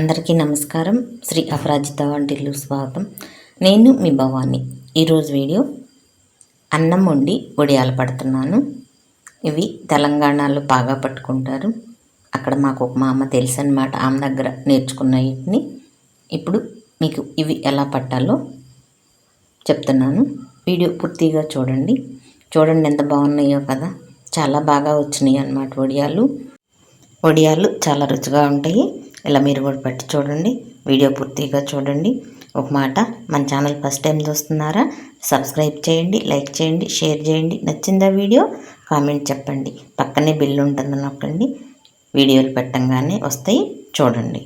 అందరికీ నమస్కారం. శ్రీ అపరాజిత వంటిల్లు స్వాగతం. నేను మీ భవాని. ఈరోజు వీడియో అన్నం వండి వడియాలు పడుతున్నాను. ఇవి తెలంగాణలో బాగా పట్టుకుంటారు. అక్కడ మాకు ఒక మా అమ్మ తెలుసు అనమాట ఆమె దగ్గర నేర్చుకున్న వీటిని. ఇప్పుడు మీకు ఇవి ఎలా పట్టాలో చెప్తున్నాను. వీడియో పూర్తిగా చూడండి. చూడండి ఎంత బాగున్నాయో కదా. చాలా బాగా వచ్చినాయి అన్నమాట వడియాలు వడియాలు చాలా రుచిగా ఉంటాయి. ఇలా మీరు కూడా పట్టి చూడండి. వీడియో పూర్తిగా చూడండి. ఒక మాట మన ఛానల్ ఫస్ట్ టైం చూస్తున్నారా? సబ్స్క్రైబ్ చేయండి లైక్ చేయండి షేర్ చేయండి. నచ్చిందా వీడియో? కామెంట్ చెప్పండి. పక్కనే బిల్లు ఉంటుంది నొక్కండి వీడియోలు పెట్టంగానే వస్తాయి చూడండి.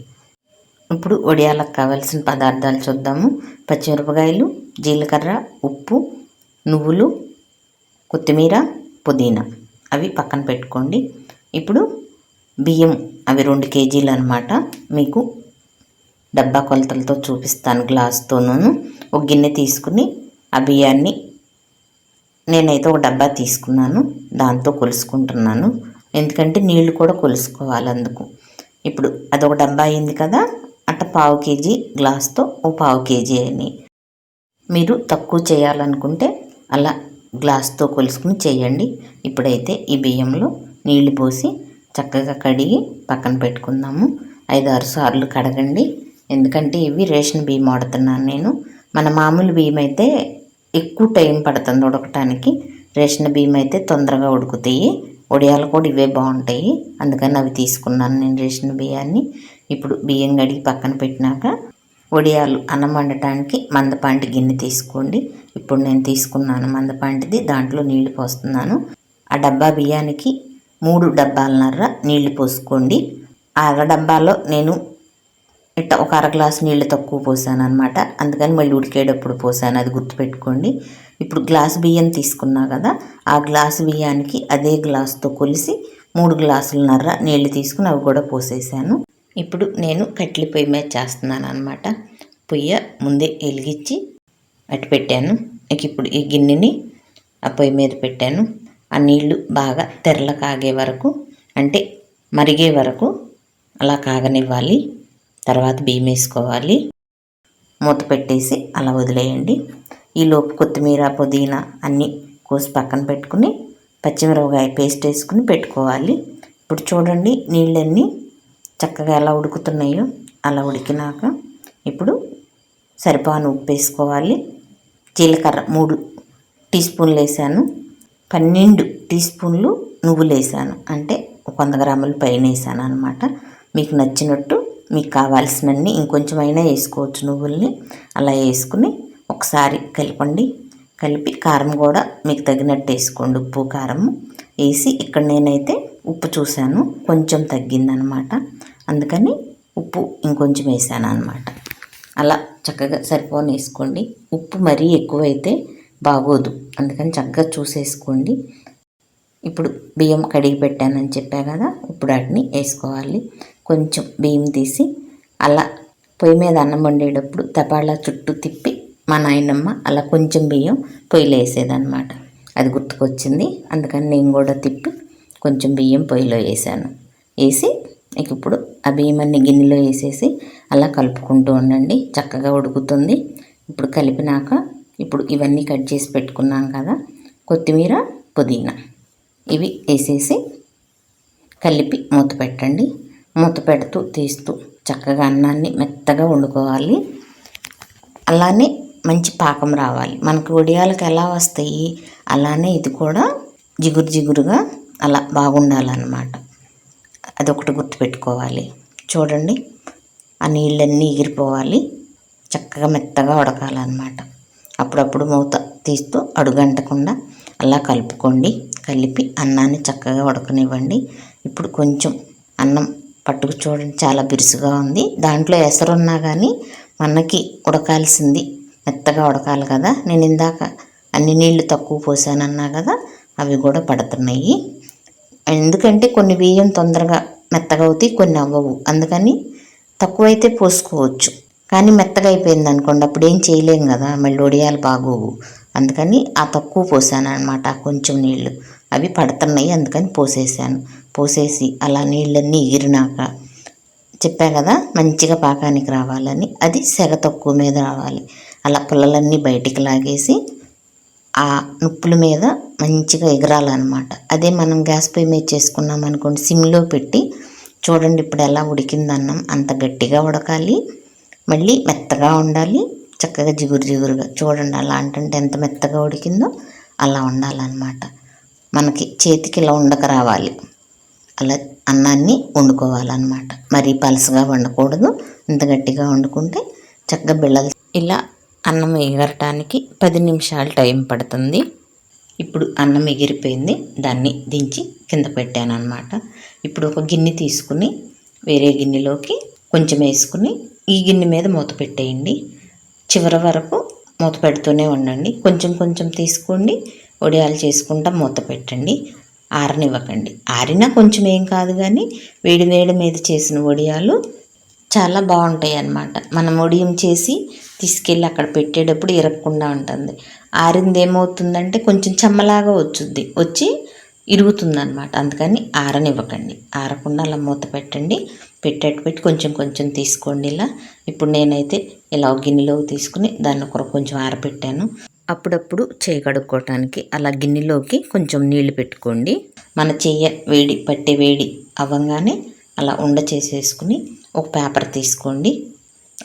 ఇప్పుడు వడియాలకు కావాల్సిన పదార్థాలు చూద్దాము. పచ్చిమిరపకాయలు జీలకర్ర ఉప్పు నువ్వులు కొత్తిమీర పుదీనా. అవి పక్కన పెట్టుకోండి. ఇప్పుడు బియ్యం అవి రెండు కేజీలు అనమాట మీకు డబ్బా కొలతలతో చూపిస్తాను గ్లాస్తోనూ ఒక గిన్నె తీసుకుని ఆ బియ్యాన్ని నేనైతే ఒక డబ్బా తీసుకున్నాను. దాంతో కొలుసుకుంటున్నాను. ఎందుకంటే నీళ్ళు కూడా కొలుసుకోవాలి అందుకు. ఇప్పుడు అదొక డబ్బా అయింది కదా అట్ట పావు కేజీ గ్లాస్తో ఓ పావు కేజీ అని మీరు తక్కువ చేయాలనుకుంటే అలా గ్లాస్తో కొలుసుకుని చేయండి. ఇప్పుడైతే ఈ బియ్యంలో నీళ్ళు పోసి చక్కగా కడిగి పక్కన పెట్టుకుందాము. ఐదు ఆరు సార్లు కడగండి. ఎందుకంటే ఇవి రేషన్ బియ్యం వాడుతున్నాను నేను. మన మామూలు బియ్యం అయితే ఎక్కువ టైం పడుతుంది ఉడకటానికి. రేషన్ బియ్యం అయితే తొందరగా ఉడుకుతాయి. వడియాలు కూడా ఇవే బాగుంటాయి. అందుకని అవి తీసుకున్నాను నేను రేషన్ బియ్యాన్ని. ఇప్పుడు బియ్యం కడిగి పక్కన పెట్టినాక వడియాలు అన్నం వండటానికి మందపాంటి గిన్నె తీసుకోండి. ఇప్పుడు నేను తీసుకున్నాను మందపాంటిది. దాంట్లో నీళ్ళు పోస్తున్నాను. ఆ డబ్బా బియ్యానికి మూడు డబ్బాలన్నర నీళ్ళు పోసుకోండి. ఆ అర డబ్బాలో నేను ఇట్ట ఒక అర గ్లాసు నీళ్ళు తక్కువ పోసాను అనమాట అందుకని మళ్ళీ ఉడికేటప్పుడు పోసాను అది గుర్తుపెట్టుకోండి. ఇప్పుడు గ్లాస్ బియ్యం తీసుకున్నా కదా ఆ గ్లాసు బియ్యానికి అదే గ్లాసుతో కొలిసి మూడు గ్లాసులన్నర నీళ్ళు తీసుకుని అవి కూడా పోసేసాను. ఇప్పుడు నేను కట్లి పొయ్యి మీద చేస్తున్నాను అనమాట పొయ్య ముందే వెలిగించి అటు పెట్టాను. ఇక ఇప్పుడు ఈ గిన్నెని ఆ పొయ్యి మీద పెట్టాను. ఆ నీళ్ళు బాగా తెరల కాగే వరకు అంటే మరిగే వరకు అలా కాగనివ్వాలి. తర్వాత బియ్యం వేసుకోవాలి. మూత పెట్టేసి అలా వదిలేయండి. ఈలోపు కొత్తిమీర పుదీనా అన్నీ కోసి పక్కన పెట్టుకుని పచ్చిమిరపకాయ పేస్ట్ వేసుకుని పెట్టుకోవాలి. ఇప్పుడు చూడండి నీళ్ళన్నీ చక్కగా ఎలా ఉడుకుతున్నాయో అలా ఉడికినాక ఇప్పుడు సరిపాను ఉప్పు వేసుకోవాలి. జీలకర్ర మూడు టీ స్పూన్లు వేసాను. పన్నెండు టీ స్పూన్లు నువ్వులు వేసాను. అంటే ఒక వంద గ్రాములు పైన వేసాను అనమాట మీకు నచ్చినట్టు మీకు కావాల్సినన్ని ఇంకొంచెం అయినా వేసుకోవచ్చు నువ్వుల్ని. అలా వేసుకుని ఒకసారి కలపండి. కలిపి కారం కూడా మీకు తగినట్టు వేసుకోండి. ఉప్పు కారం వేసి ఇక్కడ నేనైతే ఉప్పు చూశాను. కొంచెం తగ్గిందనమాట అందుకని ఉప్పు ఇంకొంచెం వేసాను అనమాట అలా చక్కగా సరిపోని వేసుకోండి. ఉప్పు మరీ ఎక్కువైతే బాగోదు. అందుకని చక్కగా చూసేసుకోండి. ఇప్పుడు బియ్యం కడిగి పెట్టానని చెప్పా కదా ఇప్పుడు వాటిని వేసుకోవాలి. కొంచెం బియ్యం తీసి అలా పొయ్యి మీద అన్నం వండేటప్పుడు తపాళా చుట్టూ తిప్పి మా నాయనమ్మ అలా కొంచెం బియ్యం పొయ్యిలో వేసేదన్నమాట. అది గుర్తుకొచ్చింది. అందుకని నేను కూడా తిప్పి కొంచెం బియ్యం పొయ్యిలో వేసాను. వేసి ఇక ఇప్పుడు ఆ బియ్యం అన్ని గిన్నెలో వేసేసి అలా కలుపుకుంటూ ఉండండి. చక్కగా ఉడుకుతుంది. ఇప్పుడు కలిపినాక ఇప్పుడు ఇవన్నీ కట్ చేసి పెట్టుకున్నాం కదా. కొత్తిమీర పుదీనా. ఇవి వేసేసి కలిపి మూత పెట్టండి. మూత పెడుతూ తీస్తూ చక్కగా అన్నాన్ని మెత్తగా వండుకోవాలి. అలానే మంచి పాకం రావాలి. మనకు వడియాలకు ఎలా వస్తాయి? అలానే ఇది కూడా జిగురు జిగురుగా అలా బాగుండాలన్నమాట. అదొకటి గుర్తుపెట్టుకోవాలి. చూడండి ఆ నీళ్ళన్నీ ఎగిరిపోవాలి. చక్కగా మెత్తగా ఉడకాలన్నమాట. అప్పుడప్పుడు మూత తీస్తూ అడుగంటకుండా అలా కలుపుకోండి. కలిపి అన్నాన్ని చక్కగా ఉడకనివ్వండి ఇప్పుడు కొంచెం అన్నం పట్టుకు చూడండి చాలా బిరుసుగా ఉంది. దాంట్లో ఎసరున్నా కానీ మనకి ఉడకాల్సింది మెత్తగా ఉడకాలి కదా. నేను ఇందాక అన్ని నీళ్ళు తక్కువ పోసానన్నా కదా అవి కూడా పడుతున్నాయి. ఎందుకంటే కొన్ని బియ్యం తొందరగా మెత్తగా అవుతాయి కొన్ని అవ్వవు. అందుకని తక్కువైతే పోసుకోవచ్చు. కానీ మెత్తగా అయిపోయింది అనుకోండి. అప్పుడు ఏం చేయలేము కదా. మళ్ళీ ఒడియాలు బాగోవు. అందుకని ఆ తక్కువ పోసాను అనమాట కొంచెం నీళ్ళు. అవి పడుతున్నాయి. అందుకని పోసేసాను. పోసేసి అలా నీళ్ళన్నీ ఎగిరినాక చెప్పా కదా మంచిగా పాకానికి రావాలని. అది సెగ తక్కువ మీద రావాలి. అలా పుల్లలన్నీ బయటికి లాగేసి ఆ నుప్పుల మీద మంచిగా ఎగరాలన్నమాట. అదే మనం గ్యాస్ పొయ్యి మీద చేసుకున్నాం అనుకోండి సిమ్లో పెట్టి చూడండి ఇప్పుడు ఎలా ఉడికిందన్నం. అంత గట్టిగా ఉడకాలి. మళ్ళీ మెత్తగా ఉండాలి. చక్కగా జిగురు జిగురుగా చూడండి అలా అంటే ఎంత మెత్తగా ఉడికిందో అలా ఉండాలన్నమాట. మనకి చేతికి ఇలా ఉండక రావాలి. అలా అన్నాన్ని వండుకోవాలన్నమాట. మరీ పలసగా వండకూడదు. ఇంత గట్టిగా వండుకుంటే చక్కగా బిళ్ళలు ఇలా అన్నం ఎగరటానికి పది నిమిషాలు టైం పడుతుంది. ఇప్పుడు అన్నం ఎగిరిపోయింది. దాన్ని దించి కింద పెట్టాను అనమాట ఇప్పుడు ఒక గిన్నె తీసుకుని వేరే గిన్నెలోకి కొంచెం వేసుకుని ఈ గిన్నె మీద మూత పెట్టేయండి. చివరి వరకు మూత పెడుతూనే ఉండండి. కొంచెం కొంచెం తీసుకోండి. వడియాలు చేసుకుంటా మూత పెట్టండి. ఆరనివ్వకండి. ఆరినా కొంచెం ఏం కాదు కానీ వేడి వేడి మీద చేసిన వడియాలు చాలా బాగుంటాయి అన్నమాట. మనం వడియం చేసి తీసుకెళ్ళి అక్కడ పెట్టేటప్పుడు ఇరగకుండా ఉంటుంది. ఆరింది ఏమవుతుందంటే కొంచెం చెమ్మలాగా వచ్చుద్ది. వచ్చి ఇరుగుతుంది అనమాట అందుకని ఆరనివ్వకండి. ఆరకుండా అలా మూత పెట్టండి. పెట్టేట్టు పెట్టి కొంచెం కొంచెం తీసుకోండి ఇలా. ఇప్పుడు నేనైతే ఇలా గిన్నెలో గిన్నెలోకి తీసుకుని దాన్ని ఒక కొంచెం ఆరబెట్టాను. అప్పుడప్పుడు చేయి కడుక్కోవటానికి అలా గిన్నెలోకి కొంచెం నీళ్ళు పెట్టుకోండి. మన చెయ్య వేడి పట్టే వేడి అవ్వగానే అలా ఉండ చేసేసుకుని ఒక పేపర్ తీసుకోండి.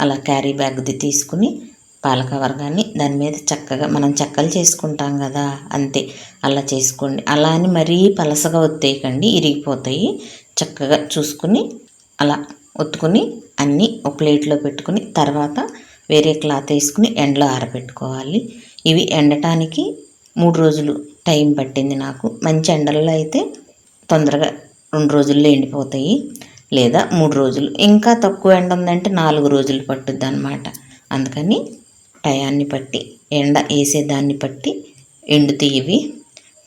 అలా క్యారీ బ్యాగ్ది తీసుకుని పాల కవర్ కానీ దాని మీద చక్కగా మనం చెక్కలు చేసుకుంటాం కదా అంతే. అలా చేసుకోండి. అలా అని మరీ పలసగా ఒత్తేయకండి ఇరిగిపోతాయి. చక్కగా చూసుకుని అలా ఒత్తుకుని అన్నీ ఒక ప్లేట్లో పెట్టుకుని తర్వాత వేరే క్లాత్ వేసుకుని ఎండలో ఆరబెట్టుకోవాలి. ఇవి ఎండటానికి మూడు రోజులు టైం పట్టింది నాకు. మంచి ఎండల్లో అయితే తొందరగా రెండు రోజుల్లో ఎండిపోతాయి లేదా మూడు రోజులు. ఇంకా తక్కువ ఎండ ఉందంటే నాలుగు రోజులు పట్టుద్ది అనమాట అందుకని టయాన్ని బట్టి ఎండ వేసేదాన్ని బట్టి ఎండుతాయి ఇవి.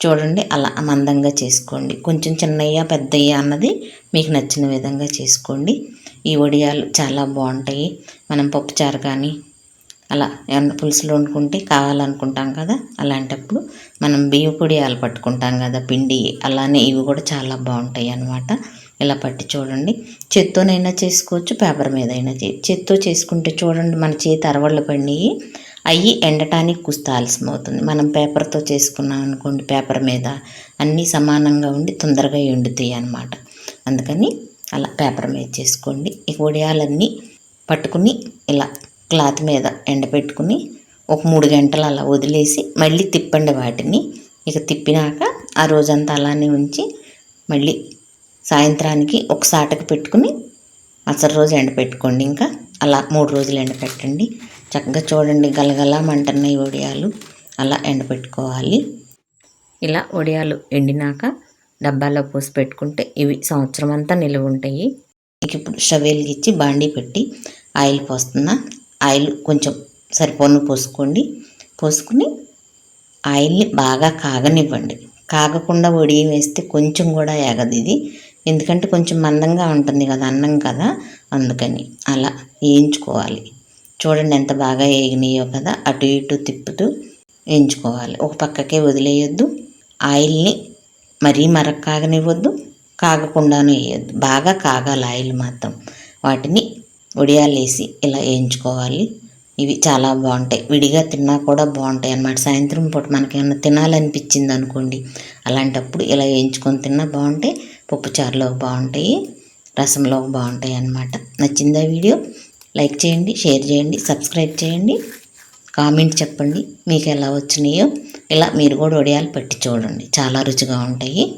చూడండి అలా మందంగా చేసుకోండి. కొంచెం చిన్నయ్య పెద్దయ్య అన్నది మీకు నచ్చిన విధంగా చేసుకోండి. ఈ వడియాలు చాలా బాగుంటాయి. మనం పప్పుచారు కానీ అలా ఏమన్నా పులుసులు వండుకుంటే కావాలనుకుంటాం కదా అలాంటప్పుడు మనం బియ్యం పొడియాలు పట్టుకుంటాం కదా పిండి అలానే ఇవి కూడా చాలా బాగుంటాయి అన్నమాట. ఇలా పట్టి చూడండి. చేత్తోనైనా చేసుకోవచ్చు పేపర్ మీద అయినా చే చేత్తో చేసుకుంటే చూడండి మన చేతి అరవళ్ళు పడినవి అవి ఎండటానికి కుస్త ఆలస్యం అవుతుంది మనం పేపర్తో చేసుకున్నాం అనుకోండి పేపర్ మీద అన్నీ సమానంగా ఉండి తొందరగా ఎండుతాయి అన్నమాట అందుకని అలా పేపర్ మీద చేసుకోండి. ఈ వడియాలన్నీ పట్టుకుని ఇలా క్లాత్ మీద ఎండపెట్టుకుని ఒక మూడు గంటలు అలా వదిలేసి మళ్ళీ తిప్పండి వాటిని. ఇక తిప్పినాక ఆ రోజంతా అలానే ఉంచి మళ్ళీ సాయంత్రానికి ఒక సాటకు పెట్టుకుని అసలు రోజు ఎండపెట్టుకోండి. ఇంకా అలా మూడు రోజులు ఎండపెట్టండి. చక్కగా చూడండి గలగలా మంటున్నాయి వడియాలు అలా ఎండబెట్టుకోవాలి. ఇలా వడియాలు ఎండినాక డబ్బాలో పోసి పెట్టుకుంటే ఇవి సంవత్సరం అంతా నిలువ ఉంటాయి. ఇప్పుడు స్టవ్ వెలిగించి బాండీ పెట్టి ఆయిల్ పోస్తున్నా ఆయిల్ కొంచెం సరిపోను పోసుకోండి. పోసుకుని ఆయిల్ని బాగా కాగనివ్వండి. కాగకుండా వడియం వేస్తే కొంచెం కూడా ఎగదు ఇది. ఎందుకంటే కొంచెం మందంగా ఉంటుంది కదా అన్నం కదా. అందుకని అలా వేయించుకోవాలి. చూడండి ఎంత బాగా వేగినాయో కదా అటు ఇటు తిప్పుతూ వేయించుకోవాలి ఒక పక్కకే వదిలేయొద్దు. ఆయిల్ని మరీ మరక కాగనివ్వద్దు కాగకుండానే వేయొద్దు బాగా కాగాలి ఆయిల్ మాత్రం. వాటిని ఉడియాలు ఇలా వేయించుకోవాలి ఇవి చాలా బాగుంటాయి. విడిగా తిన్నా కూడా బాగుంటాయి అన్నమాట. సాయంత్రం పూట మనకి తినాలనిపించింది అనుకోండి అలాంటప్పుడు ఇలా వేయించుకొని తిన్నా బాగుంటాయి. పప్పుచారులో బాగుంటాయి. రసంలో బాగుంటాయి అన్నమాట. నచ్చిందా వీడియో? లైక్ చేయండి షేర్ చేయండి సబ్స్క్రైబ్ చేయండి. కామెంట్ చెప్పండి మీకు ఎలా వచ్చినాయో. ఇలా మీరు కూడా వడియాలు పెట్టి చూడండి. చాలా రుచిగా ఉంటాయి.